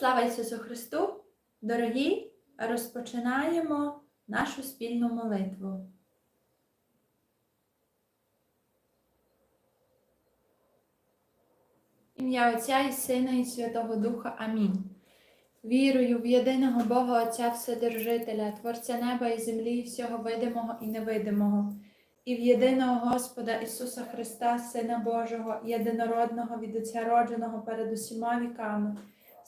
Слава Ісусу Христу! Дорогі! Розпочинаємо нашу спільну молитву. Ім'я Отця і Сина і Святого Духа. Амінь. Вірую в єдиного Бога Отця Вседержителя, Творця неба і землі, і всього видимого і невидимого, і в єдиного Господа Ісуса Христа, Сина Божого, єдинородного від Отця родженого перед усіма віками,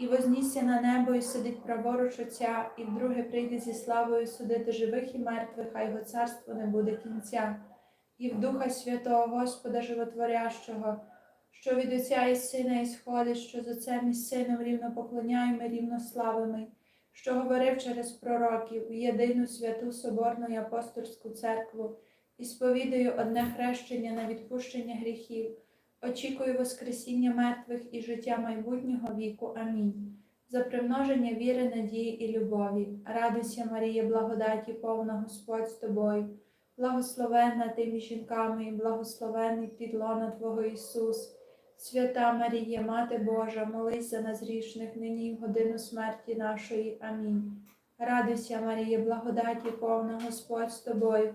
і вознісся на небо, і сидить праворуч Отця, і вдруге прийде зі славою судити живих і мертвих, а його царство не буде кінця, і в Духа Святого Господа Животворящого що від Отця і Сина ісходить, що з Отцем і Сином рівно поклоняємо, рівно славимо, що говорив через пророків в єдину святу Соборну і апостольську церкву, і сповідаю одне хрещення на відпущення гріхів, очікую Воскресіння мертвих і життя майбутнього віку. Амінь. За примноження віри, надії і любові. Радуйся, Марія, благодаті, повна Господь з тобою. Благословенна ти між жінками, і благословенний підлона Твого Ісус. Свята Марія, Мати Божа, молись за нас грішних нині в годину смерті нашої. Амінь. Радуйся, Марія, благодаті, повна Господь з тобою,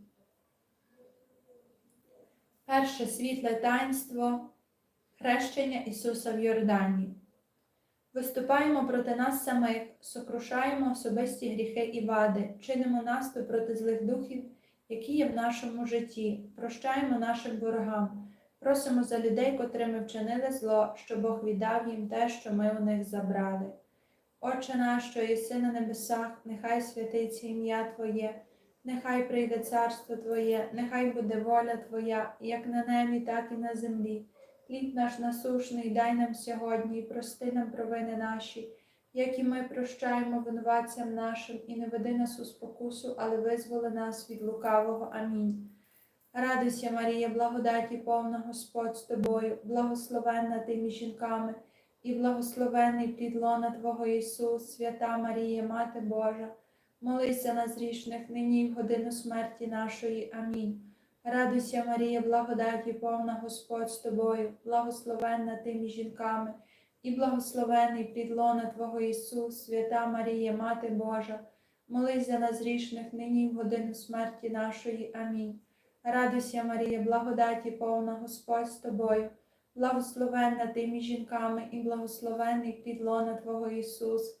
Перше світле таїнство хрещення Ісуса в Йордані. Виступаємо проти нас самих, сокрушаємо особисті гріхи і вади, чинимо наступ проти злих духів, які є в нашому житті, прощаємо нашим ворогам, просимо за людей, котрими вчинили зло, що Бог віддав їм те, що ми у них забрали. Отче наш, що єси на небесах, нехай святиться ім'я Твоє, нехай прийде царство Твоє, нехай буде воля Твоя, як на небі, так і на землі. Хліб наш насушний дай нам сьогодні, і прости нам провини наші, як і ми прощаємо винуватцям нашим, і не веди нас у спокусу, але визволи нас від лукавого. Амінь. Радуйся, Марія, благодаті, повна Господь з тобою, благословенна ти між жінками і благословений плід лона Твого Ісус, свята Марія, Мати Божа, молись за нас грішних нині і в годину смерті нашої. Амінь. Радуйся, Марія, благодаті, повна Господь з тобою, благословенна ти між жінками, і благословений плід лона Твого Ісус, свята Марія, Мати Божа, молись за нас грішних нині і в годину смерті нашої. Амінь. Радуйся, Марія, благодаті, повна Господь з тобою благословенна ти жінками, і благословенний плід лона Твого Ісус.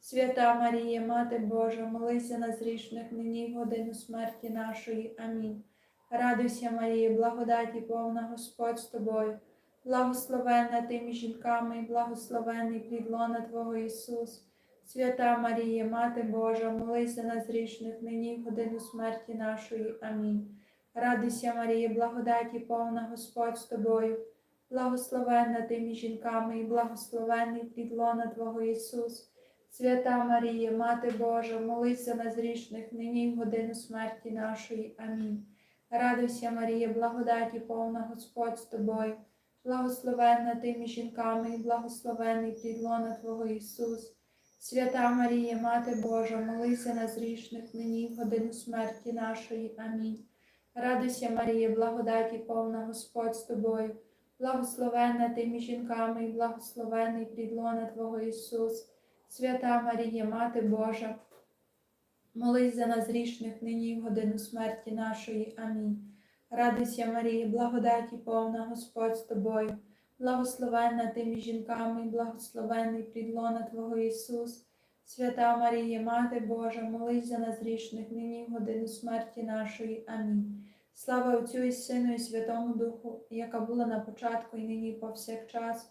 Свята Марія, Мати Божа, молись за нас грішних нині в годину смерті нашої. Амінь. Радуйся, Марія, благодаті, повна Господь з тобою, благословенна ти між жінками, і благословенний плід лона Твого Ісус. Свята Марія, Мати Божа, молись за нас грішних нині в годину смерті нашої. Амінь. Радуйся, Марія, благодаті, повна Господь з тобою, благословенна ти між жінками, і благословенний плід лона Твого Ісус. Свята Марія, Мати Божа, молись за нас грішних, нині в годину смерті нашої. Амінь. Радуйся, Марія, благодаті, повна Господь з тобою, благословенна ти між жінками, і благословенний плід лона Твого Ісус. Свята Марія, Мати Божа, молись за нас грішних, нині в годину смерті нашої. Амінь. Радуйся, Марія, благодаті повна Господь з тобою, благословенна ти між жінками і благословений підлона Твого Ісус, свята Марія, Мати Божа, молись за нас грішних нині і в годину смерті нашої. Амінь. Радуйся, Марія, благодаті повна Господь з тобою, благословенна ти між жінками і благословений підлона Твого Ісус, свята Марія, Мати Божа, молись за нас грішних нині в годину смерті нашої. Амінь. Слава Отцю і Сину, і Святому Духу, яка була на початку, і нині, і повсякчас,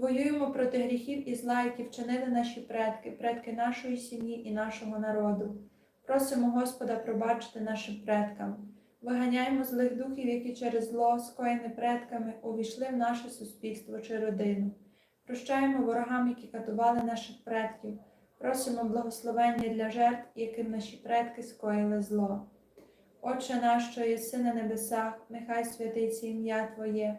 Воюємо проти гріхів і зла, які вчинили наші предки, предки нашої сім'ї і нашого народу. Просимо Господа пробачити нашим предкам. Виганяємо злих духів, які через зло, скоєне предками, увійшли в наше суспільство чи родину. Прощаємо ворогам, які катували наших предків. Просимо благословення для жертв, яким наші предки скоїли зло. Отче наш, що єси на небесах, нехай святиться ім'я Твоє,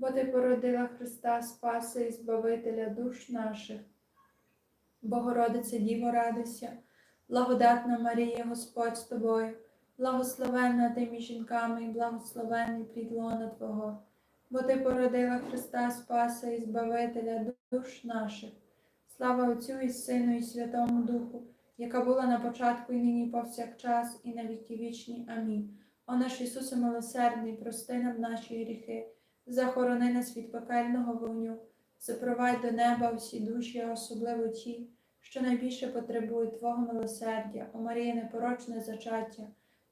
бо Ти породила Христа Спаса і Збавителя душ наших. Богородице Діво, радуйся, благодатна Марія, Господь з тобою, благословенна ти між жінками і благословений підлона Твого, бо Ти породила Христа Спаса і Збавителя душ наших. Слава Отцю і Сину, і Святому Духу, яка була на початку і нині повсякчас, і на віки вічні. Амінь. О наш Ісусе милосердний, прости нам наші гріхи, захорони нас від пекельного вогню, запровадь до неба всі душі, а особливо ті, що найбільше потребують Твого милосердя, о Марія непорочне зачаття,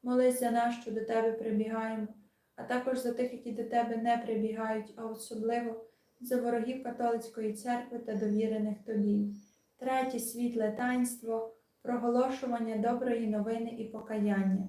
молись за нас, що до Тебе прибігаємо, а також за тих, які до Тебе не прибігають, а особливо за ворогів католицької церкви та довірених тобі. Третє світле таїнство проголошування доброї новини і покаяння.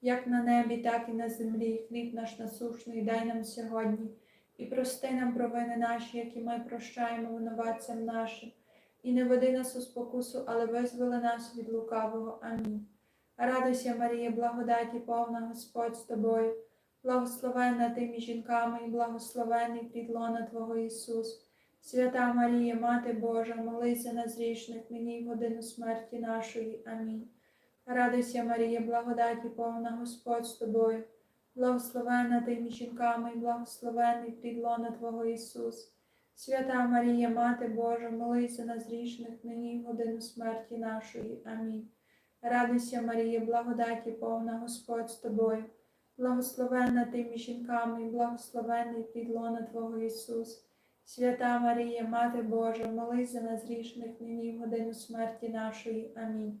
як на небі, так і на землі. Хліб наш насушний дай нам сьогодні, і прости нам провини наші, які ми прощаємо винуватцям нашим. І не веди нас у спокусу, але визволи нас від лукавого. Амінь. Радуйся, Марія, благодаті повна Господь з тобою, благословенна ти між жінками, і благословений плід лона Твого Ісус. Свята Марія, Мати Божа, нас грішних, нині й в годину смерті нашої. Амінь. Радуйся, Марія, благодаті повна Господь з тобою, благословенна ти між жінками, і благословений плід лона Твого Ісус. Свята Марія, Мати Божа, молись за нас грішних, нині в годину смерті нашої. Амінь. Радуйся, Марія, благодаті повна Господь з тобою, благословенна ти між жінками, і благословений плід лона Твого Ісус. Свята Марія, Мати Божа, молись за нас нині в годину смерті нашої. Амінь.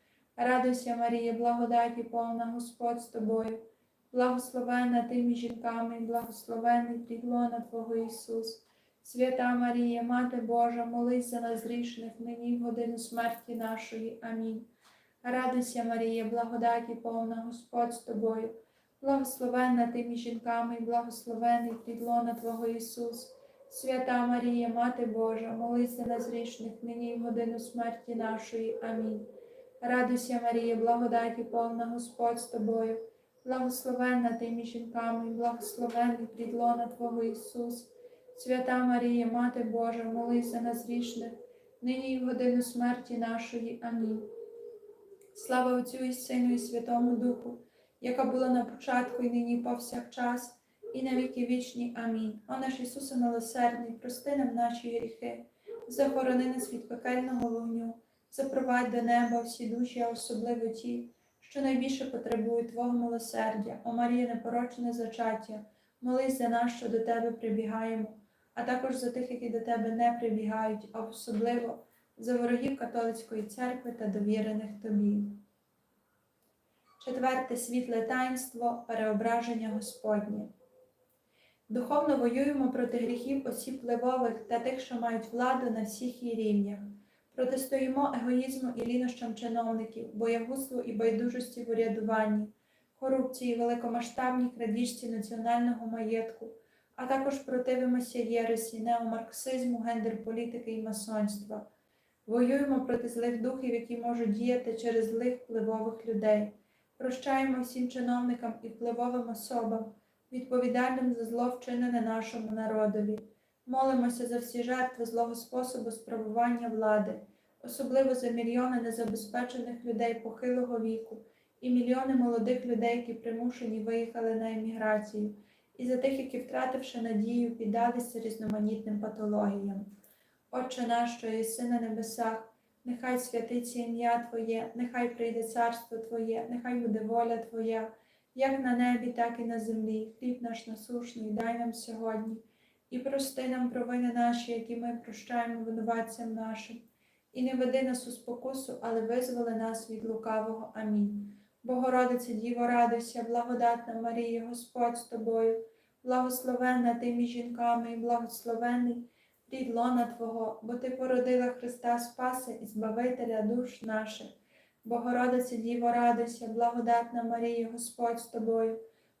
Радуйся, Марія, благодаті повна Господь з тобою, благословенна ти між жінками, благословений плід лона Твого Ісус. Свята Марія, Мати Божа, молись за нас грішних, нині в годину смерті нашої. Амінь. Радуйся, Марія, благодаті повна Господь з тобою, благословенна ти між жінками, благословений плід лона Твого Ісус. Свята Марія, Мати Божа, молись за нас грішних, нині в годину смерті нашої. Амінь. Радуйся, Марія, благодаті повна Господь з тобою, благословенна ти між жінками, і благословений плід Твого Ісус. Свята Марія, Мати Божа, молись за нас грішних, нині й в годину смерті нашої. Амінь. Слава Отцю і Сину, і Святому Духу, яка була на початку і нині і повсякчас, і на віки вічні. Амінь. О наш Ісусе милосердний, прости нам наші гріхи, захорони нас від пекельного вогню, запровадь до неба всі душі, а особливо ті, що найбільше потребують Твого милосердя, о Марія, непорочне зачаття, молись за нас, що до Тебе прибігаємо, а також за тих, які до Тебе не прибігають, а особливо за ворогів католицької церкви та довірених Тобі. Четверте світле таїнство переображення Господнє. Духовно воюємо проти гріхів осіб впливових та тих, що мають владу на всіх її рівнях. Протистоїмо егоїзму і лінощам чиновників, боягузтву і байдужості в урядуванні, корупції, великомасштабній крадіжці національного маєтку, а також противимося єресі, неомарксизму, гендерполітики і масонства. Воюємо проти злих духів, які можуть діяти через злих впливових людей. Прощаємо всім чиновникам і впливовим особам, відповідальним за зло вчинене нашому народові. Молимося за всі жертви злого способу справування влади, особливо за мільйони незабезпечених людей похилого віку і мільйони молодих людей, які примушені виїхали на еміграцію, і за тих, які, втративши надію, піддалися різноманітним патологіям. Отче наш, що єси на небесах, нехай святиться ім'я Твоє, нехай прийде царство Твоє, нехай буде воля Твоя, як на небі, так і на землі. Хліб наш насушний, дай нам сьогодні, і прости нам провини наші, які ми прощаємо винуватцям нашим. І не веди нас у спокусу, але визволи нас від лукавого. Амінь. Богородице Діво, радуйся, благодатна Марія, Господь з тобою, благословенна ти між жінками і благословенний плід лона Твого, бо Ти породила Христа Спаси і Збавителя душ наших. Богородице Діво, радуйся, благодатна Марія, Господь з тобою,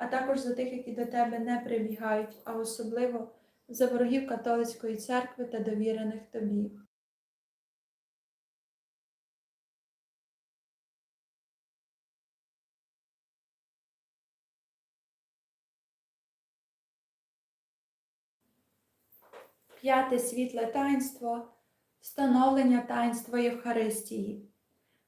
а також за тих, які до Тебе не прибігають, а особливо за ворогів католицької церкви та довірених Тобі. П'яте світле таїнство встановлення таїнства Євхаристії.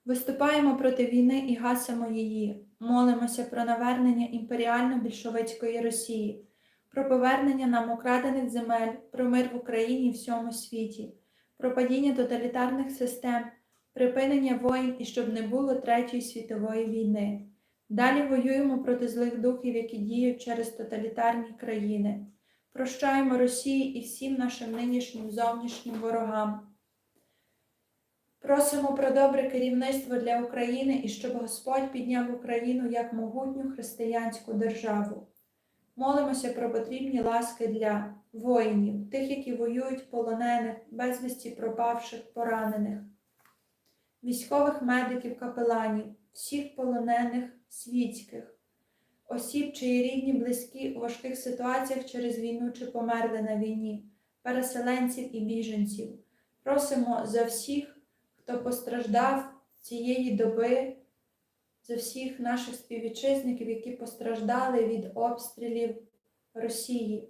Виступаємо проти війни і гасимо її. Молимося про навернення імперіально-більшовицької Росії, про повернення нам украдених земель, про мир в Україні і всьому світі, про падіння тоталітарних систем, припинення воїн і щоб не було Третьої світової війни. Далі воюємо проти злих духів, які діють через тоталітарні країни. Прощаємо Росії і всім нашим нинішнім зовнішнім ворогам. Просимо про добре керівництво для України і щоб Господь підняв Україну як могутню християнську державу. Молимося про потрібні ласки для воїнів, тих, які воюють полонених, безвісті пропавших, поранених, військових медиків, капеланів, всіх полонених світських, осіб, чиї рідні, близькі у важких ситуаціях через війну чи померли на війні, переселенців і біженців. Просимо за всіх, хто постраждав цієї доби, за всіх наших співвітчизників, які постраждали від обстрілів Росії.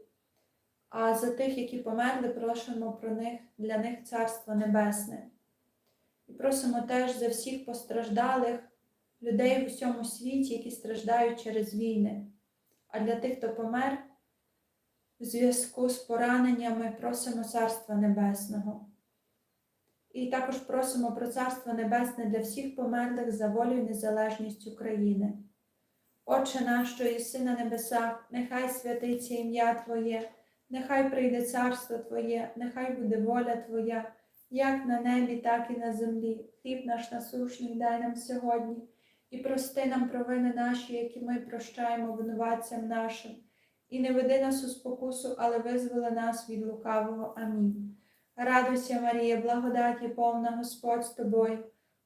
А за тих, які померли, просимо про них для них Царство Небесне. І просимо теж за всіх постраждалих людей в усьому світі, які страждають через війни. А для тих, хто помер, в зв'язку з пораненнями просимо Царства Небесного. І також просимо про Царство Небесне для всіх померлих за волю і незалежність України. Отче наш, що єси на небесах, нехай святиться ім'я Твоє, нехай прийде царство Твоє, нехай буде воля Твоя, як на небі, так і на землі. Хліб наш насушний дай нам сьогодні, і прости нам провини наші, які ми прощаємо винуватцям нашим, і не веди нас у спокусу, але визволи нас від лукавого. Амінь. Радуйся, Марія, благодаті повна Господь з тобою,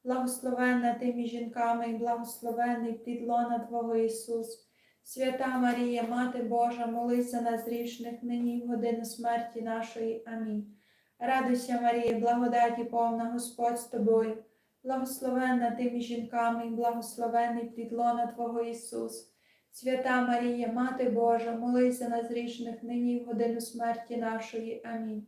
благословенна ти між жінками, і благословенний плід лона Твого Ісус. Свята Марія, Мати Божа, молись за нас грішних нині в годину смерті нашої. Амінь. Радуйся, Марія, благодаті повна Господь з тобою, благословенна ти між жінками, і благословений плід лона Твого Ісус. Свята Марія, Мати Божа, молись за нас грішних нині в годину смерті нашої. Амінь.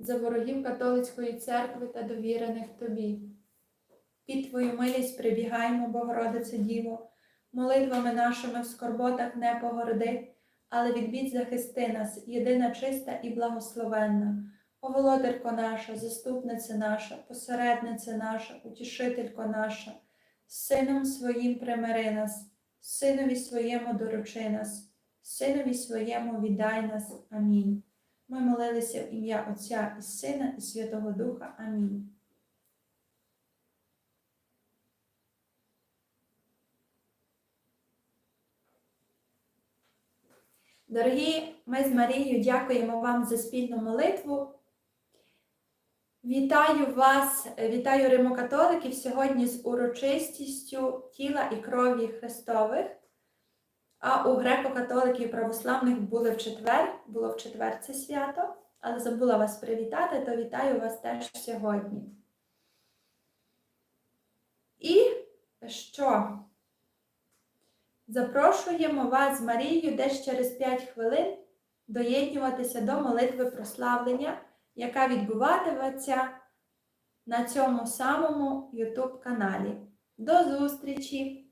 за ворогів католицької церкви та довірених Тобі. Під Твою милість прибігаємо, Богородице Діво, молитвами нашими в скорботах не погорди, але від бід захисти нас, єдина чиста і благословенна. О, володарко наша, заступниця наша, посередниця наша, утішителько наша, Сином своїм примири нас, Синові своєму доручи нас, Синові своєму віддай нас. Амінь. Ми молилися в ім'я Отця і Сина, і Святого Духа. Амінь. Дорогі, ми з Марією дякуємо вам за спільну молитву. Вітаю вас, вітаю римокатоликів сьогодні з урочистістю тіла і крові Христових. А у греко-католиків і православних були в четвер, було в четвер це свято, але забула вас привітати, то вітаю вас теж сьогодні. І що? Запрошуємо вас з Марією десь через 5 хвилин доєднюватися до молитви прославлення, яка відбуватиметься на цьому самому YouTube каналі. До зустрічі!